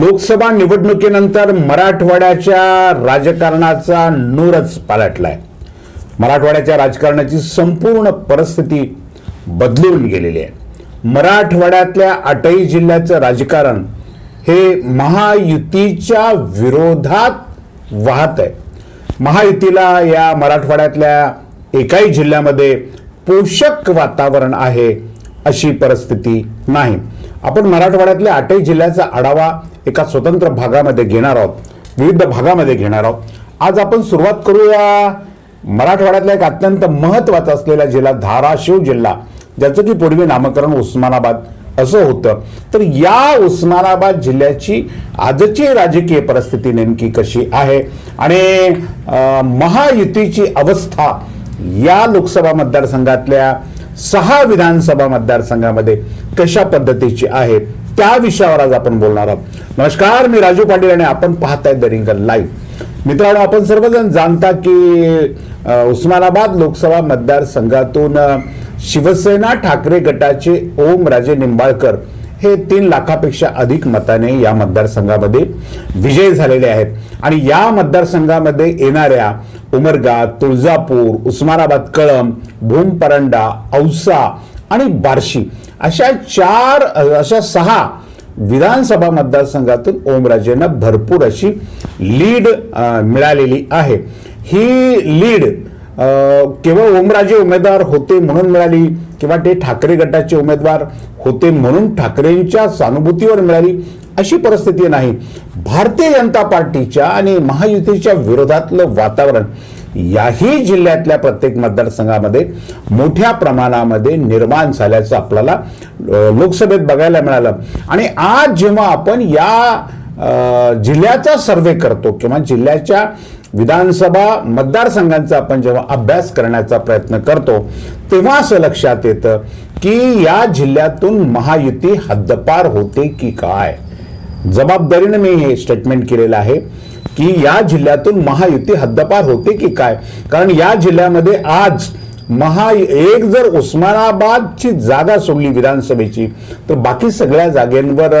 लोकसभा निवडणुकीनंतर मराठवाड्याच्या राजकारणाचा नूरच पालटलाय. मराठवाड्याच्या राजकारणाची संपूर्ण परिस्थिती बदलून गेलेली आहे. मराठवाड्यातल्या आठही जिल्ह्याचं राजकारण हे महायुतीच्या विरोधात वाहत आहे. महायुतीला या मराठवाड्यातल्या एकाही जिल्ह्यामध्ये पोषक वातावरण आहे अशी परिस्थिती नाही. आपण मराठवाड्यातल्या आठही जिल्ह्याचा आढावा एका स्वतंत्र भागामध्ये घेणार आहोत. विविध भागामध्ये घेणार आहोत. आज आपण सुरुवात करूया. मराठवाड्यातला एक अत्यंत महत्त्वाचा असलेला जिल्हा धाराशिव जिल्हा ज्याचं की पूर्वी नामकरण उस्मानाबाद असं होतं. तर या उस्मानाबाद जिल्ह्याची आजची राजकीय परिस्थिती नेमकी कशी आहे? आणि महायुतीची अवस्था या लोकसभा मतदारसंघातल्या सहा विधानसभा मतदारसंघामध्ये कशा पद्धतीची आहे त्या विषयावर आज आपण बोलणार आहोत. नमस्कार मी राजू पाटील आणि आपण पाहताय द रिंगल लाईव्ह. मित्रांनो आपण सर्वजण जाणता की उस्मानाबाद लोकसभा मतदारसंघातून शिवसेना ठाकरे गटाचे ओम राजे निंबाळकर हे तीन लाखापेक्षा अधिक मताने या मतदारसंघामध्ये विजय झालेले आहेत. आणि या मतदारसंघामध्ये येणाऱ्या उमरगा तुळजापूर उस्मानाबाद कळम भूम परंडा औसा आणि बार्शी अशा चार अशा सहा विधानसभा मतदारसंघातून ओमराजेंना भरपूर अशी लीड मिळालेली आहे. ही लीड केवळ ओमराजे उमेदवार होते म्हणून मिळाली किंवा ते ठाकरे गटाचे उमेदवार होते म्हणून ठाकरेंच्या सहानुभूतीवर मिळाली अशी परिस्थिती नाही. भारतीय जनता पार्टीच्या आणि महायुतीच्या विरोधातलं वातावरण याही जिल्ह्यातल्या प्रत्येक मतदारसंघामध्ये मोठ्या प्रमाणामध्ये निर्माण झाल्याचं आपल्याला लोकसभेत बघायला मिळालं. आणि आज जेव्हा आपण या जिल्ह्याचा सर्वे करतो किंवा जिल्ह्याच्या विधानसभा मतदारसंघांचा आपण जेव्हा अभ्यास करण्याचा प्रयत्न करतो तेव्हा असं लक्षात येतं की या जिल्ह्यातून महायुती हद्दपार होते की काय? जबाबदारीनं मी हे स्टेटमेंट केलेलं आहे की या जिल्ह्यातून महायुती हद्दपार होते की काय? कारण या जिल्ह्यामध्ये आज महा एक जर उस्मानाबादची जागा सोडली विधानसभेची तर बाकी सगळ्या जागेंवर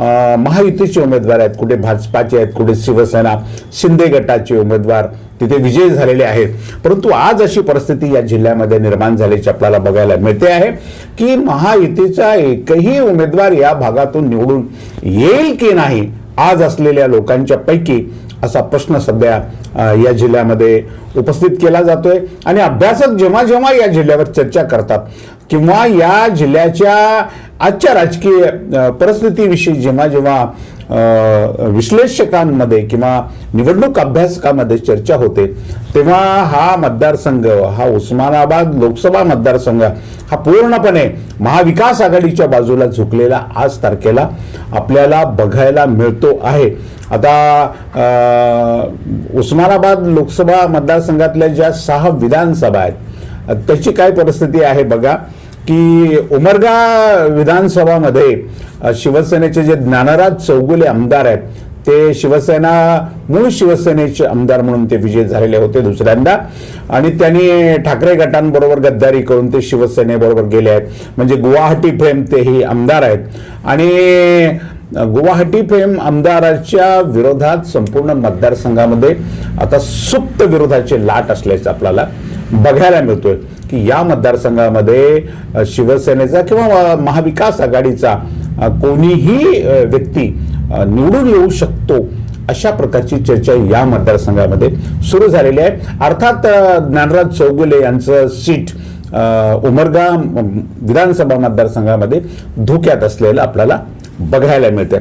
महायुतीचे उमेदवार आहेत कुठे भाजपाचे आहेत कुठे शिवसेना शिंदे गटाचे उमेदवार तिथे विजय झालेले आहेत. परंतु आज अशी परिस्थिती या जिल्ह्यामध्ये निर्माण झाल्याची आपल्याला बघायला मिळते आहे की महायुतीचा एकही उमेदवार या भागातून निवडून येईल की नाही आज असलेल्या लोकांच्या पैकी असा प्रश्न सध्या या जिल्ह्यामध्ये उपस्थित केला जातोय. आणि अभ्यासक जेव्हा जेव्हा या जिल्ह्यावर चर्चा करतात किंवा या जिल्ह्याच्या आजच्या राजकीय परिस्थितीविषयी जेव्हा जेव्हा विश्लेषकांमध्ये किंवा निवडणूक अभ्यासकामध्ये चर्चा होते तेव्हा हा मतदारसंघ हा उस्मानाबाद लोकसभा मतदारसंघ हा पूर्णपणे महाविकास आघाडीच्या बाजूला झुकलेला आज तारखेला आपल्याला बघायला मिळतो आहे. आता उस्मानाबाद लोकसभा मतदारसंघातल्या ज्या सहा विधानसभा आहेत त्याची काय परिस्थिती आहे बघा. की उमरगा विधानसभामध्ये शिवसेनेचे जे ज्ञानराज चौगुले आमदार आहेत ते शिवसेना मूळ शिवसेनेचे आमदार म्हणून ते विजय झालेले होते दुसऱ्यांदा. आणि त्यांनी ठाकरे गटांबरोबर गद्दारी करून ते शिवसेनेबरोबर गेले आहेत. म्हणजे गुवाहाटी फेम तेही आमदार आहेत. आणि गुवाहाटी फेम आमदाराच्या विरोधात संपूर्ण मतदारसंघामध्ये आता सुप्त विरोधाची लाट असल्याचं आपल्याला बघायला मिळतोय की या मतदारसंघामध्ये शिवसेनेचा किंवा महाविकास आघाडीचा कोणीही व्यक्ती निवडून येऊ शकतो अशा प्रकारची चर्चा या मतदारसंघामध्ये सुरू झालेली आहे. अर्थात ज्ञानराज चौगुले यांचं सीट उमरगा विधानसभा मतदारसंघामध्ये धोक्यात असलेलं आपल्याला बघायला मिळते.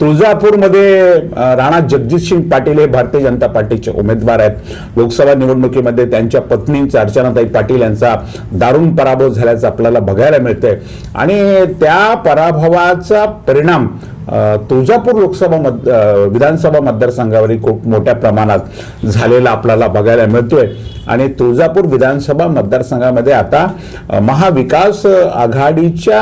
तुळजापूरमध्ये राणा जगजितसिंग पाटील हे भारतीय जनता पार्टीचे उमेदवार आहेत. लोकसभा निवडणुकीमध्ये त्यांच्या पत्नींचा अर्चनाताई पाटील यांचा दारुण पराभव झाल्याचं आपल्याला बघायला मिळतंय आणि त्या पराभवाचा परिणाम तुळजापूर लोकसभा मत विधानसभा मतदारसंघावरही खूप मोठ्या प्रमाणात झालेला आपल्याला बघायला मिळतोय. आणि तुळजापूर विधानसभा मतदारसंघामध्ये आता महाविकास आघाडीच्या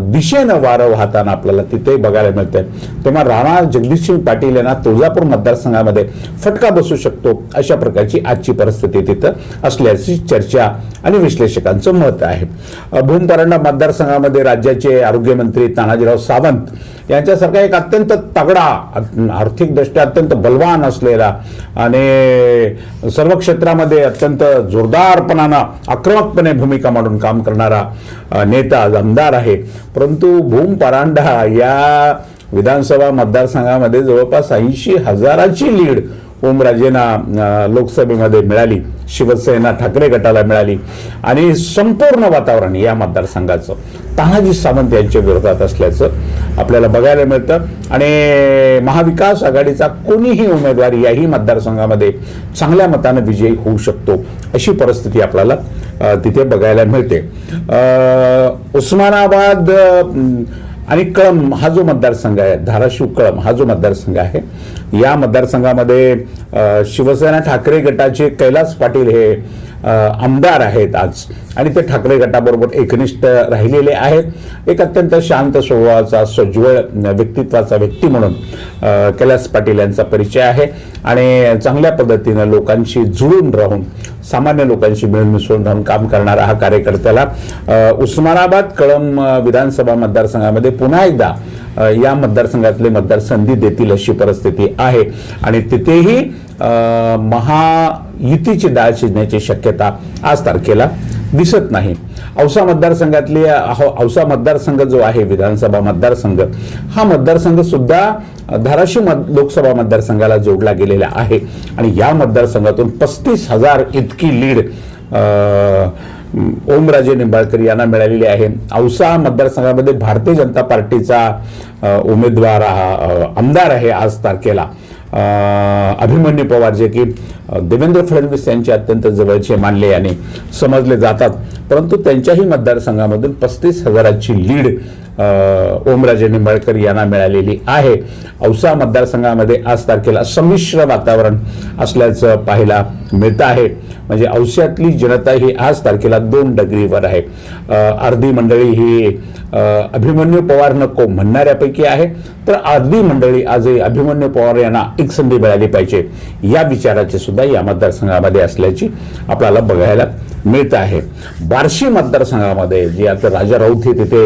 दिशेनं वारं वाहताना आपल्याला तिथे बघायला मिळते. तेव्हा राणा जगदीशसिंग पाटील यांना तुळजापूर मतदारसंघामध्ये फटका बसू शकतो अशा प्रकारची आजची परिस्थिती तिथं असल्याची चर्चा आणि विश्लेषकांचं मत आहे. अ, मतदारसंघामध्ये राज्याचे आरोग्यमंत्री तानाजीराव सावंत यांच्यासारखा एक अत्यंत तगडा आर्थिकदृष्ट्या अत्यंत बलवान असलेला आणि सर्व क्षेत्रामध्ये अत्यंत जोरदारपणानं आक्रमकपणे भूमिका मांडून काम करणारा नेता आमदार आहे. परंतु भूम परांडा या विधानसभा मतदारसंघामध्ये जवळपास ऐंशी हजाराची लीड ओमराजेंना लोकसभेमध्ये मिळाली. शिवसेना ठाकरे गटाला मिळाली. आणि संपूर्ण वातावरण या मतदारसंघाचं तानाजी सावंत यांच्या विरोधात असल्याचं आपल्याला बघायला मिळतं. आणि महाविकास आघाडीचा कोणीही उमेदवार याही मतदारसंघामध्ये चांगल्या मतानं विजयी होऊ शकतो अशी परिस्थिती आपल्याला तिथे बघायला मिळते. उस्मानाबाद आणि कळम हा जो मतदारसंघ आहे धाराशिव कळम हा जो मतदारसंघ आहे या मतदारसंघामध्ये शिवसेना ठाकरे गटाचे कैलास पाटील हे आमदार आहेत आज. आणि ते ठाकरे गटाबरोबर एकनिष्ठ राहिलेले आहेत. एक अत्यंत शांत स्वभावाचा सज्वळ व्यक्तित्वाचा व्यक्ती म्हणून कैलास पाटील यांचा परिचय आहे. आणि चांगल्या पद्धतीनं लोकांशी जुळून राहून सामान्य लोकांशी मिळून मिसळून राहून काम करणारा हा कार्यकर्त्याला उस्मानाबाद कळम विधानसभा मतदारसंघामध्ये पुन्हा एकदा या मतदारसंघातले मतदार संधी देतील अशी परिस्थिती आहे. आणि तिथेही महा युतीची डाळ शिजण्याची शक्यता आज तारखेला दिसत नाही. औसा मतदारसंघातली औसा मतदारसंघ जो आहे विधानसभा मतदारसंघ हा मतदारसंघ सुद्धा धाराशिव मत- लोकसभा मतदारसंघाला जोडला गेलेला आहे. आणि या मतदारसंघातून पस्तीस हजार इतकी लीड ओमराजे निंबाळकर यांना मिळालेली आहे. औसा मतदारसंघामध्ये भारतीय जनता पार्टीचा उमेदवार हा, आमदार आहे आज तारखेला. अभिमन्यू पवार जे की देवेंद्र फडणवीस यांचे अत्यंत जवळचे मानले आणि समजले जातात. परंतु त्यांच्याही मतदारसंघामधून पस्तीस हजाराची लीड ओमराजे निंबाळकर यांना मिळालेली आहे. औसा मतदारसंघामध्ये आज तारखेला संमिश्र वातावरण असल्याचं पाहायला मिळतं आहे. म्हणजे औस्यातली जनता ही आज तारखेला दोन डग्रीवर आहे. अर्धी मंडळी ही अभिमन्यू पवार नको म्हणणाऱ्यापैकी आहे. तर अर्धी मंडळी आजही अभिमन्यू पवार यांना एक संधी मिळाली पाहिजे. या विचाराचे सुद्धा या मतदारसंघामध्ये असल्याची आपल्याला बघायला मिळत आहे. बार्शी मतदारसंघामध्ये जे आता राजा राऊत हे तिथे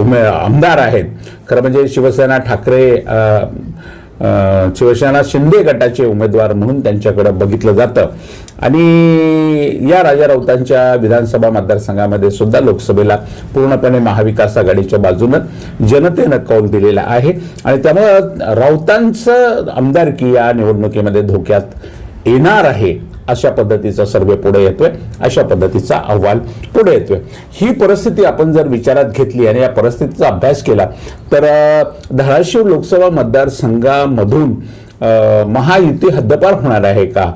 उमे आमदार आहेत. खरं म्हणजे शिवसेना ठाकरे शिवसेना शिंदे गटाचे उमेदवार म्हणून त्यांच्याकडे बघितलं जातं. आणि या राजा राऊतांच्या विधानसभा मतदारसंघामध्ये सुद्धा लोकसभेला पूर्णपणे महाविकास आघाडीच्या बाजूनं जनतेनं कौल दिलेला आहे. आणि त्यामुळं राऊतांचं आमदारकी या निवडणुकीमध्ये धोक्यात येणार आहे. अशा पद्धतीचा सर्वे पुढे येतोय. अशा पद्धतीचा अहवाल पुढे येतोय. ही परिस्थिती आपण जर विचारात घेतली आणि या परिस्थितीचा अभ्यास केला तर धाराशिव लोकसभा मतदारसंघामधून महायुती हद्दपार होणार आहे का?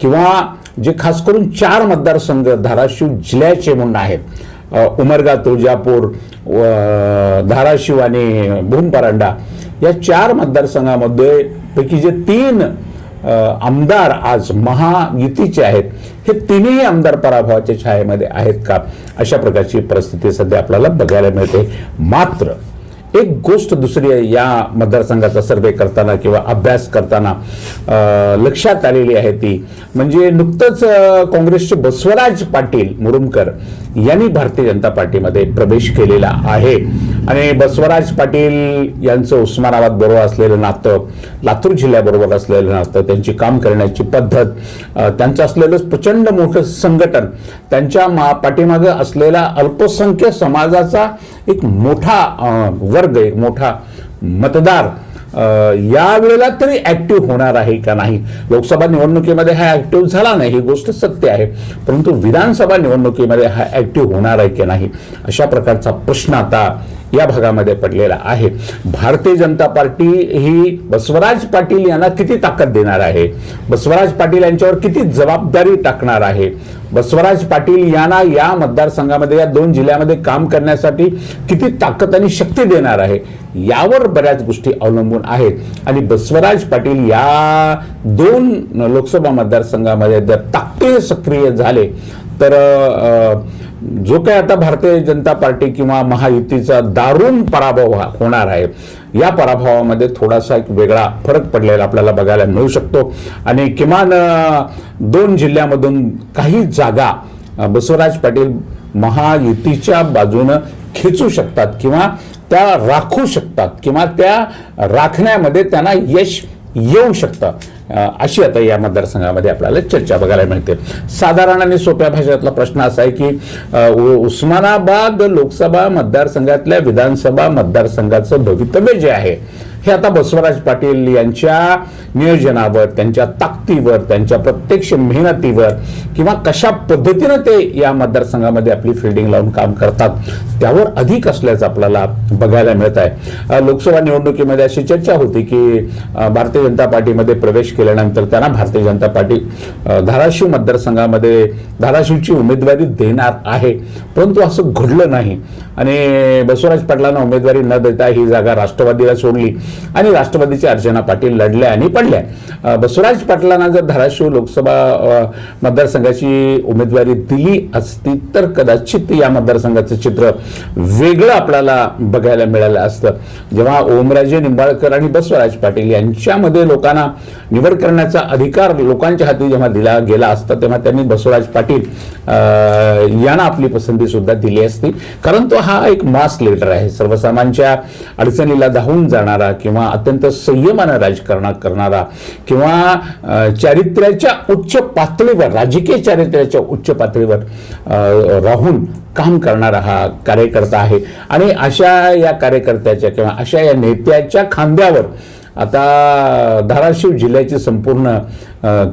किंवा जे खास करून चार मतदारसंघ धाराशिव जिल्ह्याचे म्हणून आहेत उमरगा तुळजापूर व धाराशिव आणि भूमपरांडा या चार मतदारसंघामध्ये पैकी जे तीन आमदार आज महायुतीचे आहेत. हे तिन्ही आमदार पराभवाच्या छायेमध्ये आहेत का? अशा प्रकारची परिस्थिती सध्या आपल्याला बघायला मिळते. मात्र एक गोष्ट दुसरी आहे या मतदारसंघाचा सर्वे करताना किंवा अभ्यास करताना लक्षात आलेली आहे ती. म्हणजे नुकतंच काँग्रेसचे बसवराज पाटील मुरुमकर यांनी भारतीय जनता पार्टीमध्ये प्रवेश केलेला आहे. आणि बसवराज पाटील यांचं उस्मानाबाद बरोबर असलेलं नातं लातूर जिल्ह्याबरोबर असलेलं नातं त्यांची काम करण्याची पद्धत त्यांचं असलेलं प्रचंड मोठं संघटन त्यांच्या मा पाठीमागं असलेला अल्पसंख्य समाजाचा एक मोठा वर्ग एक मोठा मतदार या यावेळेला तरी ॲक्टिव्ह होणार आहे का नाही? लोकसभा निवडणुकीमध्ये हा ॲक्टिव्ह झाला नाही ही गोष्ट सत्य आहे. परंतु विधानसभा निवडणुकीमध्ये हा ॲक्टिव्ह होणार आहे की नाही? अशा प्रकारचा प्रश्न आता या भागामध्ये पडलेला आहे. भारतीय जनता पार्टी ही बसवराज पाटील यांना किती ताकद देणार आहे? बसवराज पाटील यांच्यावर किती जबाबदारी टाकणार आहे? बसवराज पाटील यांना या मतदारसंघामध्ये या दोन जिल्ह्यामध्ये काम करण्यासाठी किती ताकद आणि शक्ती देणार आहे? यावर बऱ्याच गोष्टी अवलंबून आहेत. आणि बसवराज पाटील या दोन लोकसभा मतदारसंघामध्ये जर ताकदीने सक्रिय झाले तर अ, जो काही आता भारतीय जनता पार्टी किंवा महायुतीचा दारुण पराभव होणार आहे या पराभवामध्ये थोडासा एक वेगळा फरक पडलेला आपल्याला बघायला मिळू शकतो. आणि किमान दोन जिल्ह्यामधून काही जागा बसवराज पाटील महायुतीच्या बाजूनं खेचू शकतात किंवा त्या राखू शकतात किंवा त्या राखण्यामध्ये त्यांना यश येऊ शकतं. अशी आता या मतदारसंघामध्ये आपल्याला चर्चा बघायला मिळते. साधारण आणि सोप्या भाषेतला प्रश्न असा आहे की उस्मानाबाद लोकसभा मतदारसंघातल्या विधानसभा मतदारसंघाचं भवितव्य जे आहे हे आता बसवराज पाटील यांच्या नियोजनावर त्यांच्या ताकदीवर त्यांच्या प्रत्यक्ष मेहनतीवर किंवा कशा पद्धतीनं ते या मतदारसंघामध्ये आपली फिल्डिंग लावून काम करतात त्यावर अधिक असल्याचं आपल्याला बघायला मिळत आहे. लोकसभा निवडणुकीमध्ये अशी चर्चा होती की भारतीय जनता पार्टीमध्ये प्रवेश केल्यानंतर त्यांना भारतीय जनता पार्टी धाराशिव मतदारसंघामध्ये धाराशिवची उमेदवारी देणार आहे परंतु असं घडलं नाही. आणि बसवराज पाटलांना उमेदवारी न देता ही जागा राष्ट्रवादीला सोडली. आणि राष्ट्रवादीचे अर्चना पाटील लढल्या आणि पडल्या. बसवराज पाटलांना जर धाराशिव लोकसभा मतदारसंघाची उमेदवारी दिली असती तर कदाचित या मतदारसंघाचं चित्र वेगळं आपल्याला बघायला मिळालं असतं. जेव्हा ओमराजे निंबाळकर आणि बसवराज पाटील यांच्यामध्ये लोकांना निवड करण्याचा अधिकार लोकांच्या हाती जेव्हा दिला गेला असता तेव्हा त्यांनी बसवराज पाटील यांना आपली पसंती सुद्धा दिली असती. कारण तो हा एक मास लीडर आहे. सर्वसामान्यांच्या अडचणीला धावून जाणारा किंवा अत्यंत संयमानं राजकारण करणारा किंवा चारित्र्याच्या उच्च पातळीवर राजकीय चारित्र्याच्या उच्च पातळीवर राहून काम करणारा हा कार्यकर्ता आहे. आणि अशा या कार्यकर्त्याच्या किंवा अशा या नेत्याच्या खांद्यावर आता धाराशिव जिल्ह्याची संपूर्ण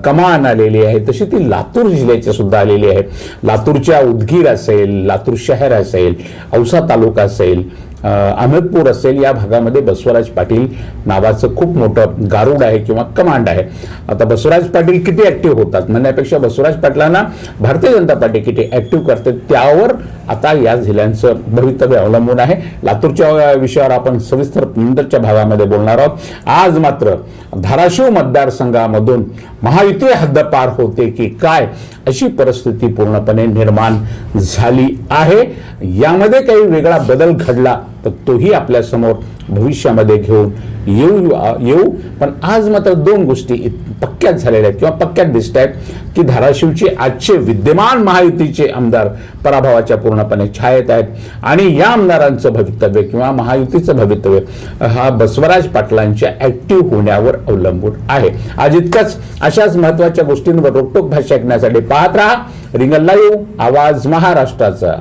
कमान आलेली आहे. तशी ती लातूर जिल्ह्याची सुद्धा आलेली आहे. लातूरच्या उदगीर असेल लातूर शहर असेल औसा तालुका असेल अहमदपूर असेल या भागामध्ये बसवराज पाटील नावाचं खूप मोठं गारुड आहे किंवा कमांड आहे. आता बसवराज पाटील किती ऍक्टिव्ह होतात? म्हणण्यापेक्षा बसवराज पाटलांना भारतीय जनता पार्टी किती ऍक्टिव्ह करते त्यावर आता या जिल्ह्यांचं भवितव्य अवलंबून आहे. लातूरच्या विषयावर आपण सविस्तर नंतरच्या भागामध्ये बोलणार आहोत. आज मात्र धाराशिव मतदारसंघामधून महायुती हद्दपार होते की काय अशी परिस्थिती पूर्णपणे निर्माण झाली आहे. यामध्ये काही वेगळा बदल घडला तर तोही आपल्यासमोर भविष्यामध्ये घेऊन येऊ येऊ. पण आज मात्र दोन गोष्टी पक्क्यात झालेल्या आहेत किंवा पक्क्यात दिसत आहेत की धाराशिवचे आजचे विद्यमान महायुतीचे आमदार पराभवाच्या पूर्णपणे छायेत आहेत. आणि या आमदारांचं भवितव्य किंवा महायुतीचं भवितव्य हा बसवराज पाटलांच्या ऍक्टिव्ह होण्यावर अवलंबून आहे. आज इतकंच. अशाच महत्त्वाच्या गोष्टींवर रोकटोक भाषा ऐकण्यासाठी पाहत राहा. रिंगल लाईव्ह आवाज महाराष्ट्राचा.